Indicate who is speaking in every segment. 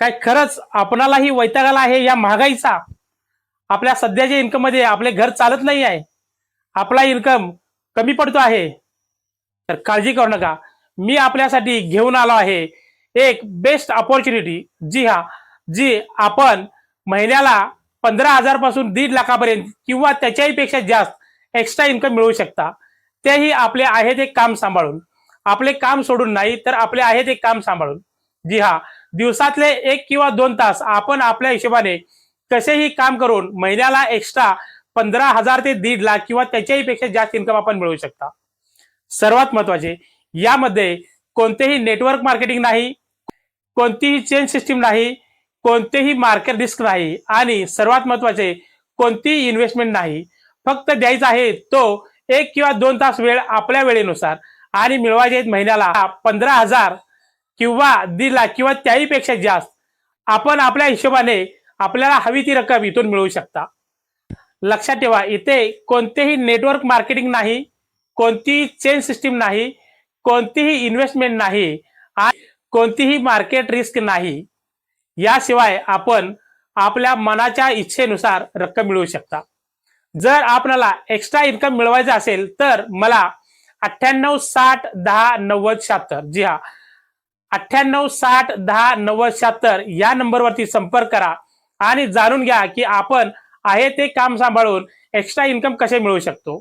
Speaker 1: काय खरंच आपणालाही वैतागाला आहे या महागाईचा? आपल्या सध्याच्या इन्कममध्ये आपले घर चालत नाही आहे. आपला इन्कम कमी पडतो आहे. तर काळजी करू नका. मी आपल्यासाठी घेऊन आलो आहे. एक बेस्ट ऑपॉर्च्युनिटी जी हा जी आपण महिन्याला पंधरा हजारपासून दीड लाखापर्यंत किंवा त्याच्याही पेक्षा जास्त एक्स्ट्रा इन्कम मिळवू शकता. तेही आपले आहे ते काम सांभाळून. आपले काम सोडून नाही तर आपले आहे ते काम सांभाळून. जी हा दिवसातले एक किंवा दोन तास आपण आपल्या हिशोबाने कसेही काम करून महिन्याला एक्स्ट्रा पंधरा हजार ते दीड लाख किंवा त्याच्याही पेक्षा जास्त इन्कम आपण मिळवू शकता. सर्वात महत्त्वाचे यामध्ये कोणतेही नेटवर्क मार्केटिंग नाही कोणतीही चेंज सिस्टीम नाही कोणतेही मार्केट रिस्क नाही आणि सर्वात महत्त्वाचे कोणतीही इन्व्हेस्टमेंट नाही. फक्त द्यायचा आहे तो एक किंवा दोन तास वेळ आपल्या वेळेनुसार आणि मिळवायचे आहेत महिन्याला पंधरा हजार किंवा दीड लाख किंवा त्याही पेक्षा जास्त आपण आपल्या हिशोबाने आपल्याला हवी ती रक्कम इथून मिळवू शकता. लक्षात ठेवा इथे कोणतेही नेटवर्क मार्केटिंग नाही कोणतीही चेन सिस्टीम नाही कोणतीही इन्व्हेस्टमेंट नाही आणि कोणतीही मार्केट रिस्क नाही. याशिवाय आपण आपल्या मनाच्या इच्छेनुसार रक्कम मिळवू शकता. जर आपल्याला एक्स्ट्रा इन्कम मिळवायचं असेल तर मला अठ्ठ्याण्णव साठ दहा नव्वद शहात्तर जी हा अठ्ठ्याण्णव साठ दहा नव्वद शहात्तर या नंबरवरती संपर्क करा आणि जाणून घ्या की आपण आहे ते काम सांभाळून एक्स्ट्रा इन्कम कसे मिळवू शकतो.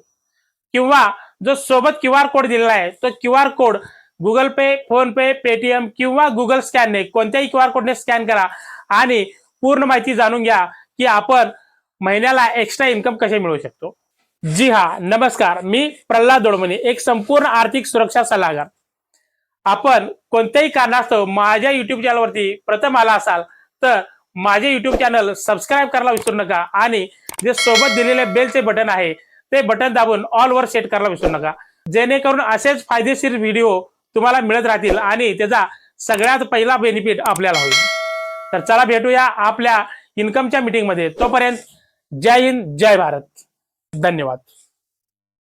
Speaker 1: किंवा जो सोबत क्यू आर कोड दिलेला आहे तो Q R code Google pay PhonePe Paytm किंवा गुगल स्कॅनने कोणत्याही क्यू आर कोडने स्कॅन करा आणि पूर्ण माहिती जाणून घ्या की आपण महिन्याला एक्स्ट्रा इन्कम कसे मिळवू शकतो. जी हा नमस्कार. मी प्रल्हाद दोडमणी एक संपूर्ण आर्थिक सुरक्षा सल्लागार. आपण कोणत्याही कारणास्तव माझ्या युट्यूब चॅनलवरती प्रथम आला असाल तर माझे युट्यूब चॅनल सबस्क्राईब करायला विसरू नका आणि जे सोबत दिलेले बेलचे बटन आहे ते बटन दाबून ऑल वर सेट करायला विसरू नका. जेणेकरून असेच फायदेशीर व्हिडिओ तुम्हाला मिळत राहतील आणि त्याचा सगळ्यात पहिला बेनिफिट आपल्याला होईल. तर चला भेटूया आपल्या इन्कमच्या मीटिंगमध्ये तोपर्यंत जय हिंद जय भारत. धन्यवाद.